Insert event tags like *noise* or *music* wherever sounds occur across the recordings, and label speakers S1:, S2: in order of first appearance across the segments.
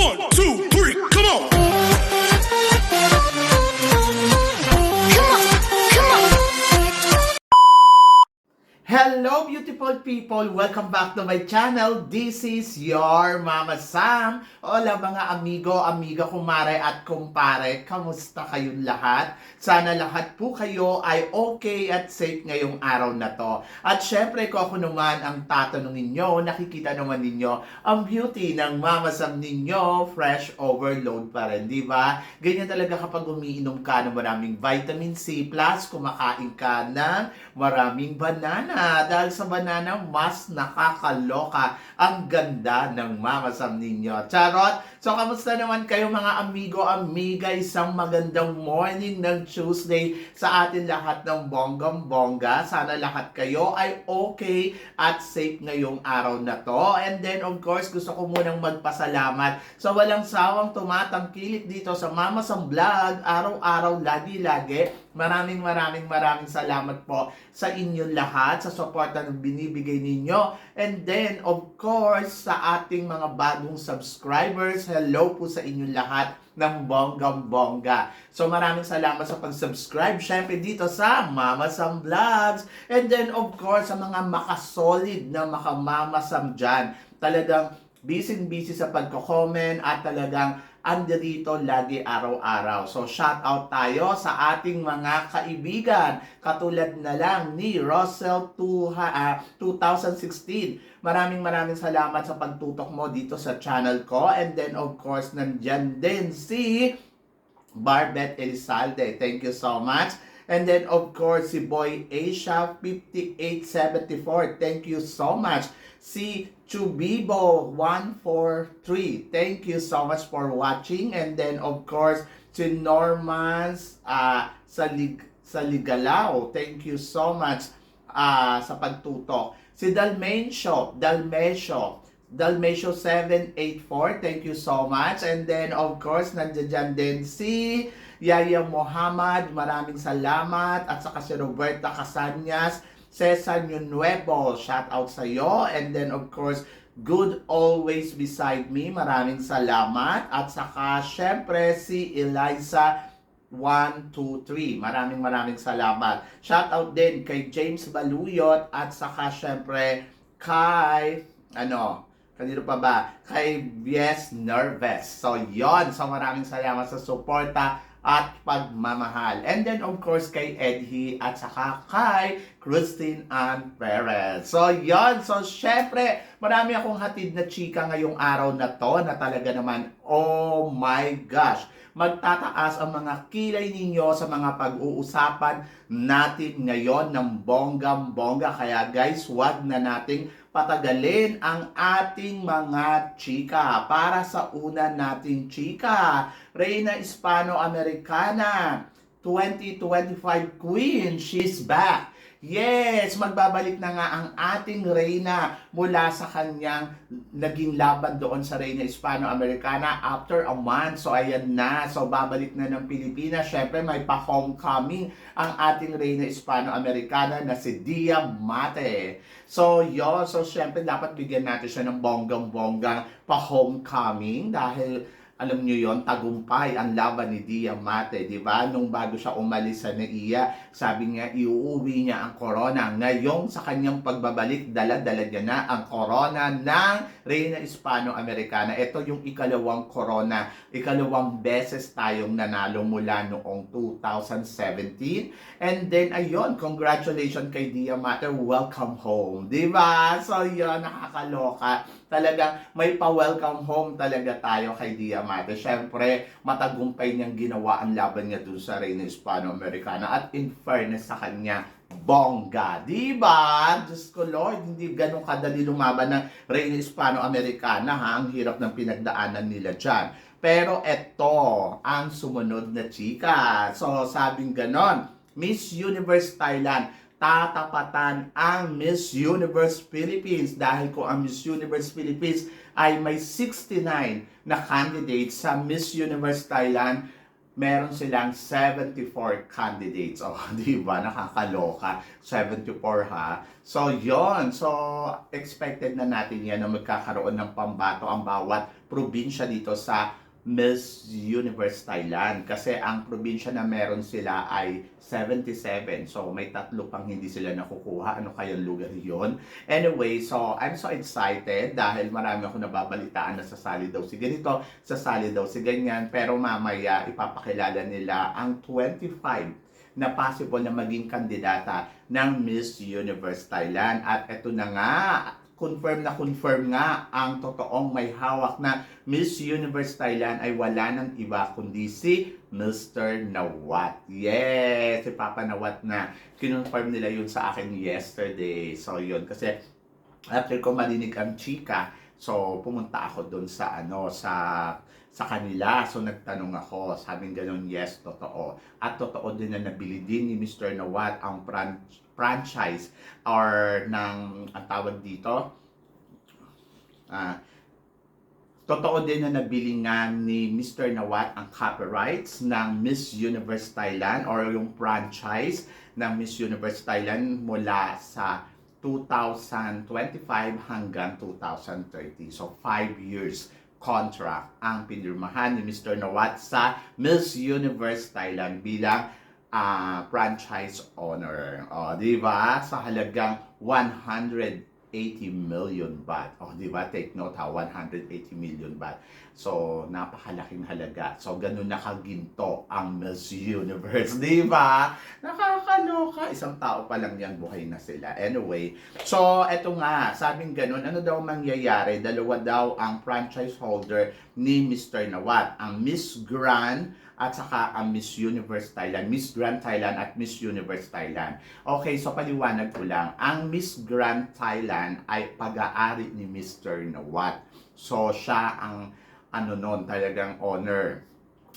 S1: One, two,
S2: Hello beautiful people! Welcome back to my channel. This is your Mama Sam. Hola mga amigo, amiga, kumare at kumpare. Kamusta kayong lahat? Sana lahat po kayo ay okay at safe ngayong araw na to. At syempre ko ako naman ang tatanungin nyo, nakikita naman ninyo ang beauty ng Mama Sam ninyo, fresh overload pa rin, di ba? Ganyan talaga kapag umiinom ka ng maraming vitamin C plus kumakain ka ng maraming banana dahil sa banana mas nakakaloka ang ganda ng mamasam ninyo. Charot! So, kamusta naman kayo mga amigo, amiga? Isang magandang morning ng Tuesday sa atin lahat ng bonggam-bongga. Sana lahat kayo ay okay at safe ngayong araw na to. And then, of course, gusto ko munang magpasalamat sa walang sawang tumatangkilik dito sa Mamasam Vlog. Araw-araw, lagi-lagi. Maraming maraming maraming salamat po sa inyong lahat, sa suporta na binibigay ninyo. And then, of course, sa ating mga bagong subscribers, hello po sa inyong lahat ng bonggang-bongga. So maraming salamat sa pag-subscribe, syempre dito sa Mama Sam Vlogs. And then, of course, sa mga makasolid na makamama Sam dyan. Talagang busy-busy sa pagko-comment at talagang andito lagi araw-araw. So shout out tayo sa ating mga kaibigan. Katulad na lang ni Russell 2, ah, 2016. Maraming maraming salamat sa pagtutok mo dito sa channel ko. And then of course, nandyan din si Barbet Elizalde. Thank you so much. And then of course, si Boy Asia 5874. Thank you so much. Si Chubibo 143. Thank you so much for watching. And then of course, si Normans uh, sa Lig sa Ligalao. Thank you so much uh, sa pagtutok. Si Dalmencio, Dalmesio, Dalmesio 784, thank you so much. And then, of course, nandiyan din si Yaya Muhammad, maraming salamat. At saka si Roberta Casanyas, Cesar Nuevo, shout out sa iyo. And then, of course, Good Always Beside Me, maraming salamat. At saka, syempre, si Eliza 1, 2, 3. Maraming maraming salamat. Shout out din kay James Baluyot at saka syempre kay ano, kanino pa ba? Kay Yes Nervous. So, yon So, maraming salamat sa suporta at pagmamahal. And then, of course, kay Edhi at saka kay Christine Ann Perez. So, yon So, syempre, marami akong hatid na chika ngayong araw na to na talaga naman, oh my gosh, magtataas ang mga kilay ninyo sa mga pag-uusapan natin ngayon ng bonggam-bongga. Kaya guys, wag na nating patagalin ang ating mga chika. Para sa una nating chika, Reina Hispano-Americana 2025 Queen, she's back. Yes, magbabalik na nga ang ating Reyna mula sa kanyang naging laban doon sa Reyna Hispano-Americana after a month. So ayan na, so babalik na ng Pilipinas. Syempre may pa-homecoming ang ating Reyna Hispano-Americana na si Dia Mate. So yun, so syempre dapat bigyan natin siya ng bonggang-bonggang pa-homecoming dahil alam nyo yon tagumpay ang laban ni Diamante, di ba? Nung bago siya umalis sa NAIA, sabi niya, iuuwi niya ang corona. Ngayon, sa kanyang pagbabalik, dala-dala niya na ang corona ng Reina Hispano-Americana. Ito yung ikalawang corona. Ikalawang beses tayong nanalo mula noong 2017. And then, ayun, congratulations kay Diamante. Welcome home. Di ba? So, yun, nakakaloka. Talagang may pa-welcome home talaga tayo kay Diamante. Siyempre, matagumpay niyang ginawa ang laban niya dun sa Reina Hispano-Americana. At in fairness sa kanya, bongga. Di ba? Diyos ko Lord, hindi ganun kadali lumaban ng Reina Hispano-Americana ha. Ang hirap ng pinagdaanan nila dyan. Pero eto, ang sumunod na chika. So, sabing ganon, Miss Universe Thailand, tatapatan ang Miss Universe Philippines dahil kung ang Miss Universe Philippines ay may 69 na candidates sa Miss Universe Thailand, meron silang 74 candidates. Oh, *laughs* di ba? Nakakaloka. 74 ha. So, yon So, expected na natin yan na magkakaroon ng pambato ang bawat probinsya dito sa Miss Universe Thailand. Kasi ang probinsya na meron sila ay 77 so may tatlo pang hindi sila nakukuha. Ano kayang lugar yon anyway so I'm so excited dahil marami ako nababalitaan na sasali daw si ganito sasali daw si ganyan. Pero mamaya ipapakilala nila ang 25 na possible na maging kandidata ng Miss Universe Thailand. At eto na nga confirm na confirm nga ang totoong may hawak na Miss Universe Thailand ay wala ng iba kundi si Mr. Nawat. Yes, si Papa Nawat na kinonfirm nila yun sa akin yesterday. So yun, kasi after ko marinig ang chika, so pumunta ako doon sa ano, sa sa kanila. So nagtanong ako, sabing ganun, yes, totoo. At totoo din na nabili din ni Mr. Nawat ang fran- franchise or ng, ang tawag dito, ah, Totoo din na nabili nga ni Mr. Nawat ang copyrights ng Miss Universe Thailand or yung franchise ng Miss Universe Thailand mula sa 2025 hanggang 2030. So, 5 years contract ang pinirmahan ni Mr. Nawat sa Miss Universe Thailand bilang ah, franchise owner. O, di ba? Sa halagang 180 million baht. O, di ba? Take note ha, 180 million baht. So, napakalaking halaga. So, ganun nakaginto ang Miss Universe. Di ba? Nakakaloka. Isang tao pa lang yan, buhay na sila. Anyway, so, eto nga, sabing ganun, ano daw mangyayari? Dalawa daw ang franchise holder ni Mr. Nawat. Ang Miss Grand at saka ang Miss Universe Thailand, Miss Grand Thailand at Miss Universe Thailand. Okay, so paliwanag ko lang. Ang Miss Grand Thailand ay pag-aari ni Mr. Nawat. So, siya ang ano nun, talagang honor.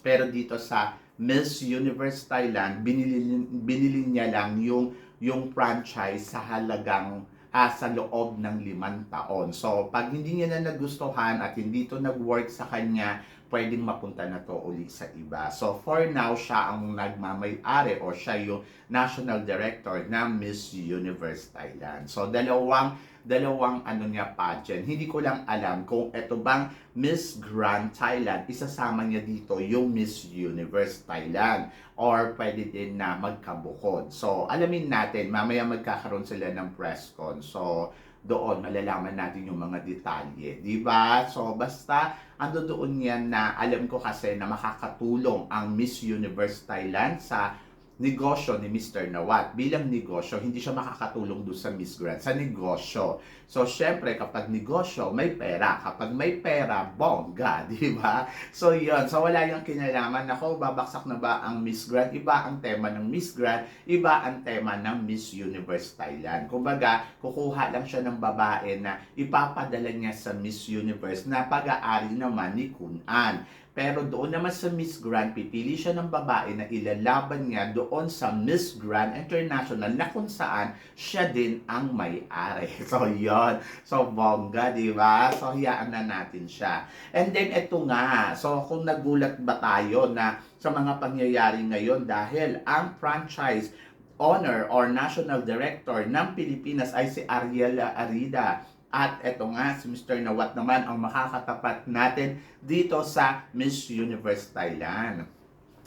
S2: Pero dito sa Miss Universe Thailand, binili, binili niya lang yung, yung franchise sa halagang ah, sa loob ng limang taon. So, pag hindi niya na nagustuhan at hindi to nag-work sa kanya, pwedeng mapunta na to uli sa iba. So, for now, siya ang nagmamay-ari o siya yung national director ng Miss Universe Thailand. So, dalawang dalawang ano niya pageant. Hindi ko lang alam kung ito bang Miss Grand Thailand, isasama niya dito yung Miss Universe Thailand or pwede din na magkabukod. So, alamin natin, mamaya magkakaroon sila ng press con. So, doon malalaman natin yung mga detalye, di ba? So basta ando doon yan na alam ko kasi na makakatulong ang Miss Universe Thailand sa negosyo ni Mr. Nawat. Bilang negosyo, hindi siya makakatulong doon sa Miss Grand, sa negosyo. So, syempre, kapag negosyo, may pera. Kapag may pera, bongga, *laughs* di ba? So, yun. So, wala yung kinalaman. Ako, babaksak na ba ang Miss Grand? Iba ang tema ng Miss Grand, iba ang tema ng Miss Universe Thailand. Kumbaga, kukuha lang siya ng babae na ipapadala niya sa Miss Universe na pag-aari naman ni Kun An. Pero doon naman sa Miss Grand, pipili siya ng babae na ilalaban niya doon sa Miss Grand International na kung saan siya din ang may-ari. *laughs* So, yon So, bongga, di ba? So, hiyaan na natin siya. And then, eto nga. So, kung nagulat ba tayo na sa mga pangyayari ngayon dahil ang franchise owner or national director ng Pilipinas ay si Ariela Arida. At eto nga, si Mr. Nawat naman ang makakatapat natin dito sa Miss Universe Thailand.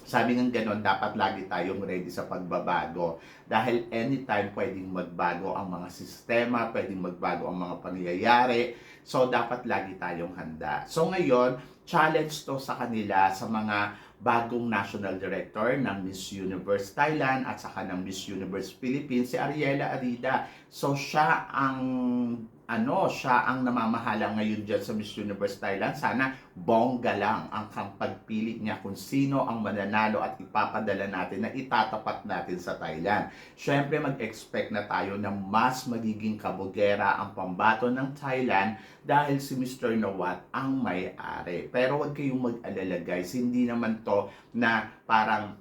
S2: Sabi ng ganon, dapat lagi tayong ready sa pagbabago. Dahil anytime pwedeng magbago ang mga sistema, pwedeng magbago ang mga pangyayari. So, dapat lagi tayong handa. So, ngayon, challenge to sa kanila sa mga bagong national director ng Miss Universe Thailand at saka ng Miss Universe Philippines, si Ariela Arida. So, siya ang ano, siya ang namamahala ngayon dyan sa Miss Universe Thailand. Sana bongga lang ang pagpili niya kung sino ang mananalo at ipapadala natin na itatapat natin sa Thailand. Siyempre, mag-expect na tayo na mas magiging kabugera ang pambato ng Thailand dahil si Mr. Nawat ang may-ari. Pero huwag kayong mag-alala guys, hindi naman to na parang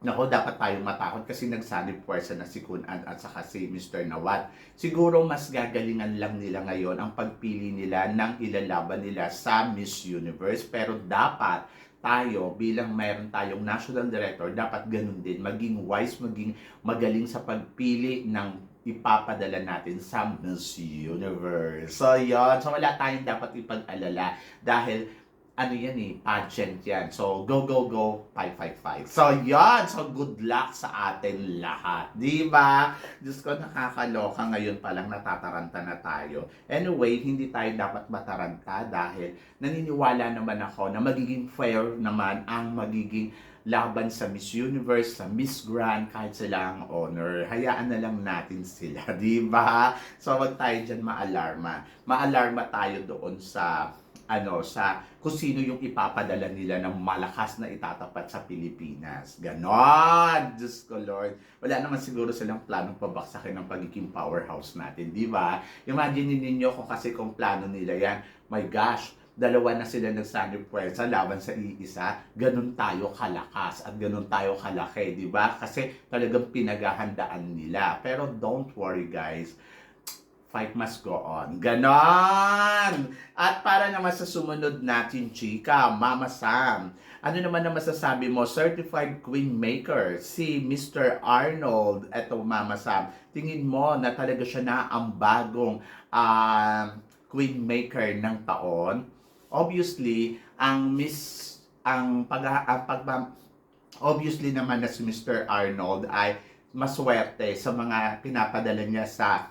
S2: Nako, dapat tayong matakot kasi nagsanib puwersa na si Kun An at saka si Mr. Nawat. Siguro mas gagalingan lang nila ngayon ang pagpili nila ng ilalaban nila sa Miss Universe. Pero dapat tayo bilang mayroon tayong national director, dapat ganun din. Maging wise, maging magaling sa pagpili ng ipapadala natin sa Miss Universe. So, yun. So, wala tayong dapat ipag-alala dahil ano yan eh, pageant yan. So, go, go, go, 555. So, yan. So, good luck sa atin lahat. Di ba? Diyos ko, nakakaloka. Ngayon pa lang natataranta na tayo. Anyway, hindi tayo dapat mataranta dahil naniniwala naman ako na magiging fair naman ang magiging laban sa Miss Universe, sa Miss Grand, kahit sila ang honor. Hayaan na lang natin sila, *laughs* di ba? So, wag tayo dyan maalarma. Maalarma tayo doon sa ano sa kung sino yung ipapadala nila ng malakas na itatapat sa Pilipinas. Ganon! Diyos ko Lord. Wala naman siguro silang planong pabaksakin ng pagiging powerhouse natin, di ba? Imagine ninyo kung kasi kung plano nila yan, my gosh, dalawa na sila nagsanib puwersa laban sa iisa, ganun tayo kalakas at ganun tayo kalaki, di ba? Kasi talagang pinaghahandaan nila. Pero don't worry guys, fight must go on. Ganon! At para naman sa sumunod natin, chika, Mama Sam, ano naman na masasabi mo, certified queen maker, si Mr. Arnold, eto Mama Sam, tingin mo na talaga siya na ang bagong ah, queen maker ng taon? Obviously, ang Miss, ang pag, ang pag, obviously naman na si Mr. Arnold ay maswerte sa mga pinapadala niya sa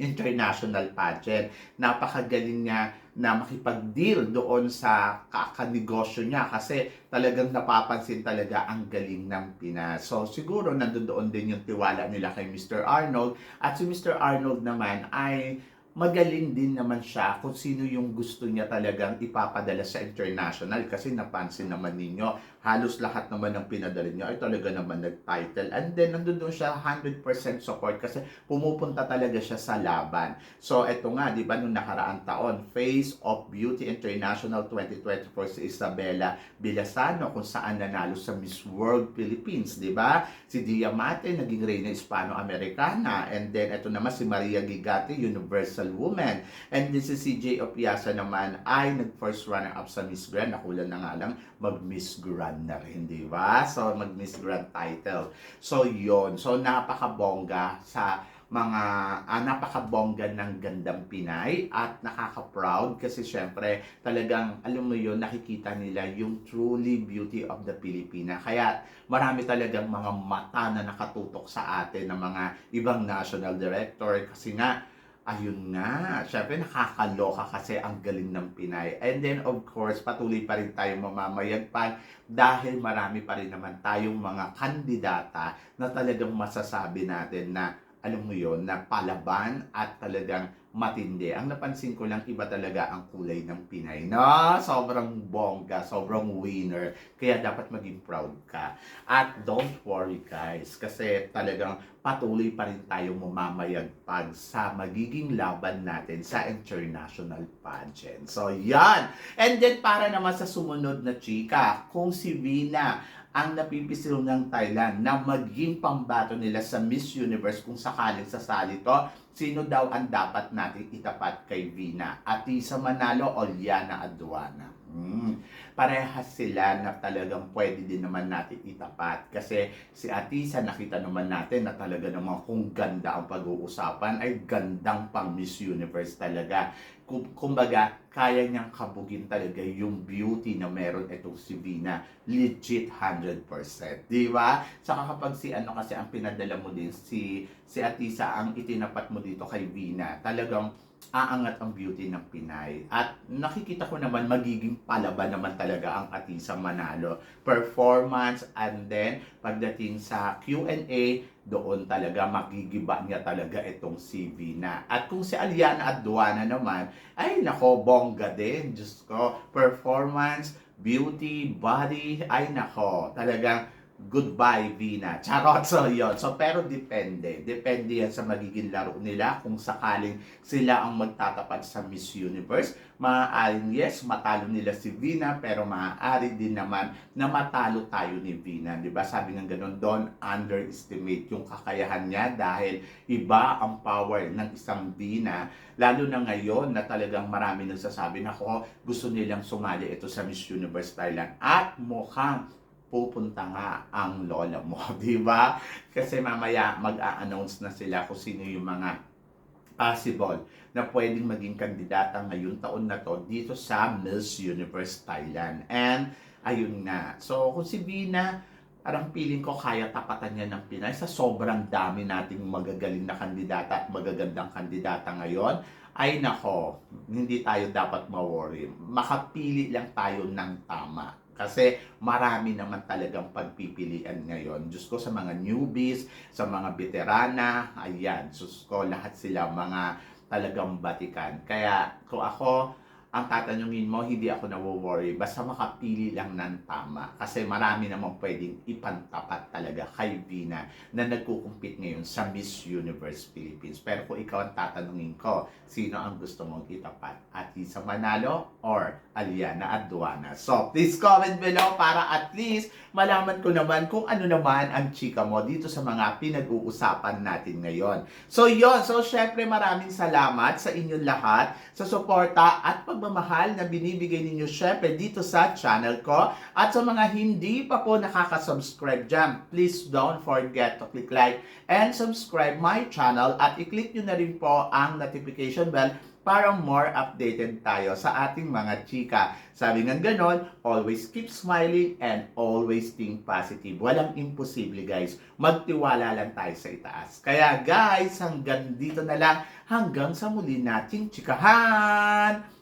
S2: international pageant. Napakagaling niya na makipag-deal doon sa kakanegosyo niya kasi talagang napapansin talaga ang galing ng Pinas. So siguro nandoon din yung tiwala nila kay Mr. Arnold at si Mr. Arnold naman ay magaling din naman siya kung sino yung gusto niya talagang ipapadala sa international kasi napansin naman ninyo halos lahat naman ng pinadala niya ay talaga naman nag-title. And then nandun doon siya 100% support kasi pumupunta talaga siya sa laban. So eto nga di ba nung nakaraang taon Face of Beauty International 2024 si Isabella Bilasano kung saan nanalo sa Miss World Philippines di ba? Si Diamante naging Reyna Hispano-Americana and then eto naman si Maria Gigati Universal Woman. And then si CJ Opiasa naman ay nag-first runner-up sa Miss Grand. Nakulan na nga lang mag-Miss Grand na rin, di ba? So, mag-Miss Grand title. So, yon So, napakabongga sa mga ah, napakabongga ng gandang Pinay at nakaka-proud kasi syempre talagang alam mo yun nakikita nila yung truly beauty of the Filipina kaya marami talagang mga mata na nakatutok sa atin ng mga ibang national director kasi nga Ayun nga, syempre nakakaloka kasi ang galing ng Pinay. And then of course, patuloy pa rin tayo mamamayagpag dahil marami pa rin naman tayong mga kandidata na talagang masasabi natin na alam mo yon na palaban at talagang matindi. Ang napansin ko lang, iba talaga ang kulay ng Pinay. No, sobrang bongga, sobrang winner. Kaya dapat maging proud ka. At don't worry guys, kasi talagang patuloy pa rin tayong mamamayagpag sa magiging laban natin sa international pageant. So, yan! And then, para naman sa sumunod na chika, kung si Vina ang napipisil ng Thailand na maging pambato nila sa Miss Universe kung sakaling sasali to, sino daw ang dapat natin itapat kay Vina? Atisa Manalo o Aduana? Hmm. Parehas sila na talagang pwede din naman natin itapat. Kasi si Atisa, nakita naman natin na talaga naman kung ganda ang pag-uusapan, ay gandang pang Miss Universe talaga. Kum- Kumbaga, kaya niyang kabugin talaga yung beauty na meron itong si Vina. Legit 100%. Di ba? Saka kapag si ano kasi ang pinadala mo din, si, si Atisa ang itinapat mo dito kay Vina, talagang aangat ang beauty ng Pinay. At nakikita ko naman magiging palaban naman talaga ang Atisa Manalo. Performance and then pagdating sa Q&A, doon talaga magigiba niya talaga itong si Vina. At kung si Aliana Aduana naman, ay nako, bongga din. Diyos ko, performance, beauty, body, ay nako, talagang goodbye Vina. Charot, *laughs* so yun. So, pero depende. Depende yan sa magiging laro nila kung sakaling sila ang magtatapat sa Miss Universe. Maaaring yes, matalo nila si Vina, pero maaari din naman na matalo tayo ni Vina. Ba? Sabi ng ganun, don't underestimate yung kakayahan niya dahil iba ang power ng isang Vina. Lalo na ngayon na talagang marami nagsasabi na ko gusto nilang sumali ito sa Miss Universe Thailand. At mukhang pupunta nga ang lola mo, *laughs* di ba? Kasi mamaya mag-a-announce na sila kung sino yung mga possible na pwedeng maging kandidata ngayong taon na to dito sa Miss Universe Thailand. And ayun nga. So kung si Bina, parang feeling ko kaya tapatan niya ng Pinay sa sobrang dami nating magagaling na kandidata at magagandang kandidata ngayon. Ay nako, hindi tayo dapat ma-worry. Makapili lang tayo ng tama. Kasi marami naman talagang pagpipilian ngayon. Diyos ko sa mga newbies, sa mga veterana, ayan, Diyos ko, lahat sila mga talagang batikan. Kaya kung ako, ang tatanungin mo, hindi ako na-worry. Basta makapili lang ng tama. Kasi marami namang pwedeng ipantapat talaga kay Vina na nagkukumpit ngayon sa Miss Universe Philippines. Pero kung ikaw ang tatanungin ko, sino ang gusto mong itapat? Atisa Manalo or Aliana Aduana? So, please comment below para at least malaman ko naman kung ano naman ang chika mo dito sa mga pinag-uusapan natin ngayon. So, yon So, syempre maraming salamat sa inyong lahat sa suporta at pagmamahal na binibigay ninyo syempre dito sa channel ko. At sa mga hindi pa po nakaka-subscribe dyan, please don't forget to click like and subscribe my channel at i-click nyo na rin po ang notification bell para more updated tayo sa ating mga chika. Sabi nga ganon, always keep smiling and always think positive. Walang imposible guys. Magtiwala lang tayo sa itaas. Kaya guys, hanggang dito na lang. Hanggang sa muli nating chikahan.